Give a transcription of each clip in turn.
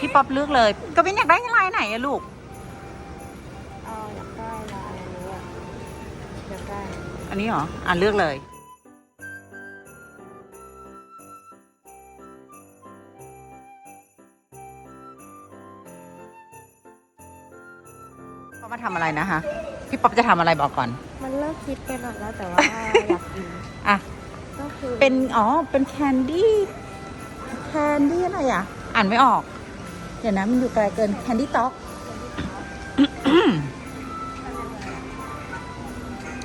พี่ป๊อปเลือกเลยกวินอยากได้ลายไหนอะลูก เอาอยากได้ลายอันนี้อะอยากได้อันนี้เหรอ อะเลือกเลยป๊อปมาทำอะไรนะคะ พี่ป๊อปจะทำอะไรบอกก่อน มันเลิกคิดไปหมดแล้วแต่ว่า อยากกินอะ ก็คือเป็น อ๋อ เป็นแคนดี้ แคนดี้อะไรอะ อ่านไม่ออก เดี๋ยวนะมันอยู่ไกลเกินแคนดี้ต็อก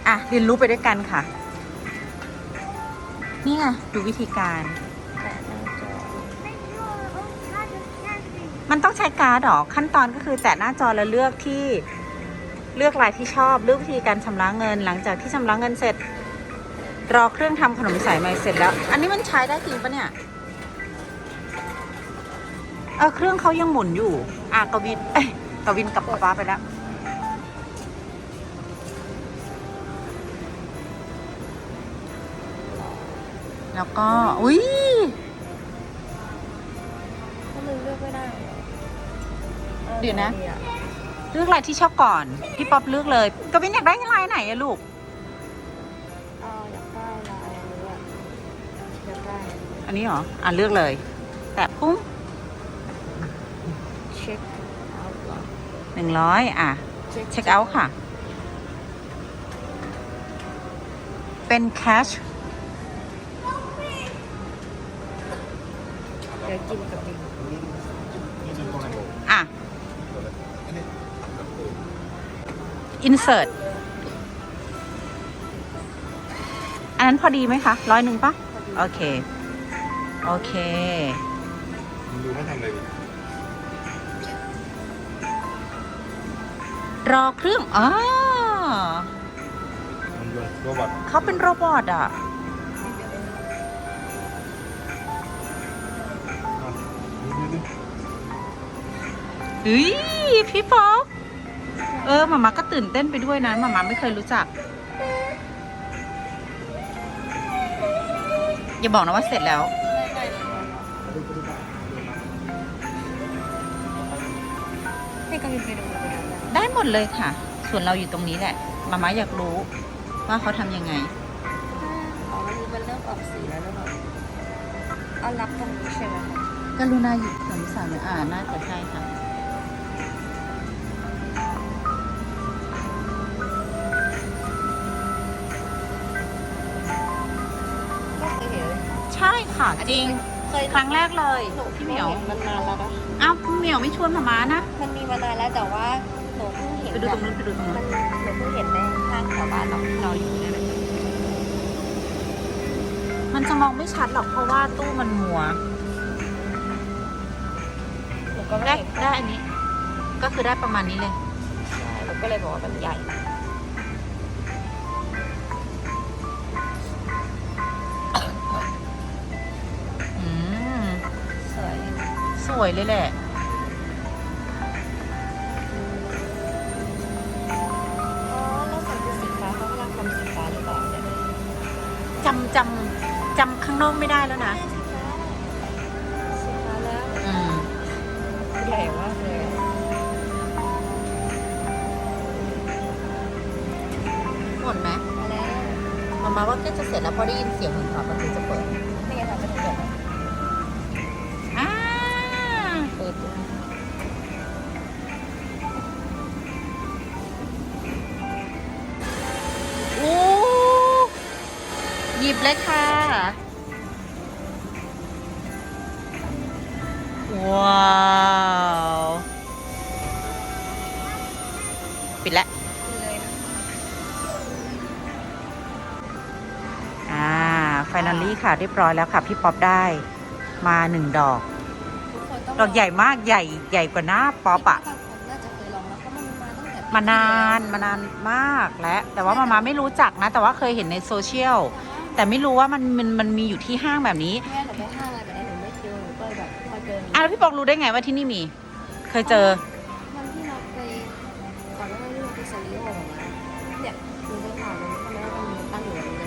อะเรียนรู้ไปด้วยกันค่ะ นี่ไงดูวิธีการ มันต้องใช้การ์ดหรอ ขั้นตอนก็คือแตะหน้าจอแล้วเลือกที่เลือกลายที่ชอบเลือกวิธีการชำระเงิน หลังจากที่ชำระเงินเสร็จ รอเครื่องทำขนมสายไหมเสร็จแล้ว อันนี้มันใช้ได้จริงปะเนี่ย เออเครื่องเขายังหมุนอยู่ อะกวิน เอ้ยกวินกับป๊าป๊าไปแล้ว แล้วก็ อุ้ยก็มันเลือกไม่ได้อาเดี๋ยวนะไหอเลือกลายที่ชอบก่อน พี่ป๊อปเลือกเลยกวินอยากได้ลายไหนอะลูก เอาอยากได้ลายอันนี้อะอยากได้ อันนี้เหรอ อะเลือกเลย แตะปุ้ง เช็คเอาท์เหรอหนึ่งร้อยอะ เช็คเอาท์ค่ะ เป็นแคชเดี๋ยวกินกับดินอะ insert อันนั้นพอดีไหมคะร้อยหนึ่งปะโอเค โอเคมึงดูไม่ทำอะไรดิ รอเครื่องอ๋อมันโยนตัวบัตรเขาเป็นโรบอทอะ อะดูดิเฮ้ยพี่ป๊อปเออมามาก็ตื่นเต้นไปด้วยนะมามาไม่เคยรู้จัก อย่าบอกนะว่าเสร็จแล้ว ให้กำลังไปดู ไปดูนะได้หมดเลยค่ะ ส่วนเราอยู่ตรงนี้แหละ มามาอยากรู้ว่าเขาทำยังไงอ๋อมันมันเริ่มออกสีแล้วหรือเปล่าเอารับตรงนี้ใช่ไหมคะกรุณาหยิบสมสารอ่าน่าจะใช่ค่ะ ก็เคยเห็นใช่ค่ะ จริง เคยครั้งแรกเลยหนูพี่เหมียวห็นมันนานแล้วนะ อ้าวพี่เหมียวไม่ชวนมามานะ มันมีมานานแล้วแต่ว่า หนูเพิ่งเห็นไปดูตรงนู้นไปดูตรงมันู้นนหนูเพิ่งเห็นในห้างแถวบ้านเราเราอยู่เนี่ยนะมันจะมองไม่ชัดหรอกเพราะว่าตู้มันมัวหนูก็ไม่ได้เห็นได้อันนี้ ก็คือได้ประมาณนี้เลยหนูก็เลยบอกว่ามันใหญ่สวยเลยแหละ จำจำจำข้างนอกไม่ได้แล้วนะสีฟ้าแล้วอืมใหญ่มากเลยอะหมดไหมมาแล้วมามาว่าใก็จะเสร็จแล้วเพราะได้ยินเสียงเหมือนฝาประตูจะเปิดนี่ไงค่ะจะเปิด บเลยค่ะ ว้าวปิดแล้วเลยนะอ่าไฟนอลลี่ค่ะ เรียบร้อยแล้วค่ะ พี่ป๊อปได้มาหนึ่งดอกทุกคนต้องดอกใหญ่มากใหญ่ใหญ่กว่าหน้าป๊อปอะบางคนน่าจะเคยลองแล้วเพราะมันมาตั้งแต่มานานมานานมากแล้วแต่ว่ามามาไม่รู้จักนะ แต่ว่าเคยเห็นในโซเชียล แต่ไม่รู้ว่ามันมันมันมีอยู่ที่ห้างแบบนี้แม่หนูไปห้างอะไรแบบนี้หนูไม่เจอหนูก็เลยแบบพอเจออะแล้วพี่ปองรู้ได้ไงว่าที่นี่มี เคยเจอ วันที่เราไปก่อนหน้านี้เราไปซาริโอมาเนี่ยหนูไปผ่านมันทำไมมันมีตั้งอยู่แบบนี้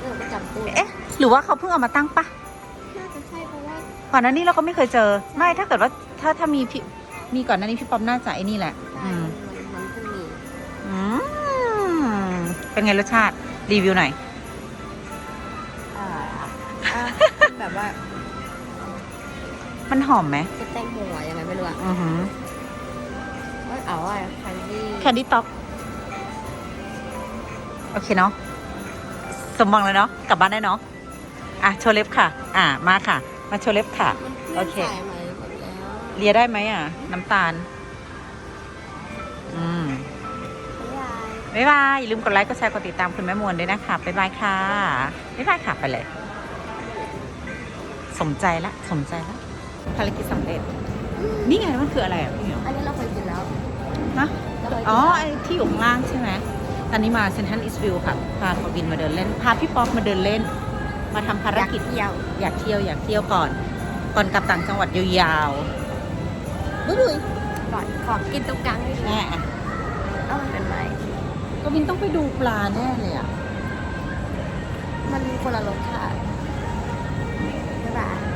แล้วหนูก็จำตู้เอ๊ะ หรือว่าเขาเพิ่งเอามาตั้งปะน่าจะใช่เพราะว่าก่อนหน้านี้เราก็ไม่เคยเจอ ไม่ถ้าเกิดว่าถ้าถ้ามีพี่มีก่อนหน้านี้พี่ป๊อปน่าจะไอ้นี่แหละใช่อืมมันมันเพิ่งมี อืมเป็นไงรสชาติรีวิวหน่อย แบบว่ามันหอมไหมจะแตงโมอะยังไงไม่รู้อะอือหือเอ้ยเอาอะคันดี้แคนดี้ต็อก โอเคเนาะ สมหวังเลยเนาะ กลับบ้านได้เนาะ อะ โชว์เล็บค่ะ อะ มาค่ะ มาโชว์เล็บค่ะ มันโอเค สายไหมหมดแล้วเลียได้ไหมอะ น้ำตาล อืม บ๊ายบาย บ๊ายบายอย่าลืมกดไลค์ กดแชร์ กดติดตามคุณแม่มวลด้วยนะคะ บ๊ายบายค่ะ บ๊ายบายค่ะ ไปเลย สมใจละสมใจละภารกิจสำเร็จ นี่ไงมันคืออะไรอะพี่เหมียวอันนี้เราเคยกินแล้วนะเราเคยกินอ๋อแล้วไอ้ที่อยู่ข้างล่างใช่ไหมตอนนี้มาเซนทันอิสวิลค่ะพาขอบินมาเดินเล่นพาพี่ป๊อกมาเดินเล่น มาทำภารกิจอยากอยากเที่ยวอยากเที่ยวก่อน ก่อนกลับต่างจังหวัดยาวๆบุ้ยก่อนขอกินตรงกลางให้ดูแม่อะเอ้ามันเป็นไรกวินต้องไปดูปลาแน่เลยอะมันคนละรสชาติ 百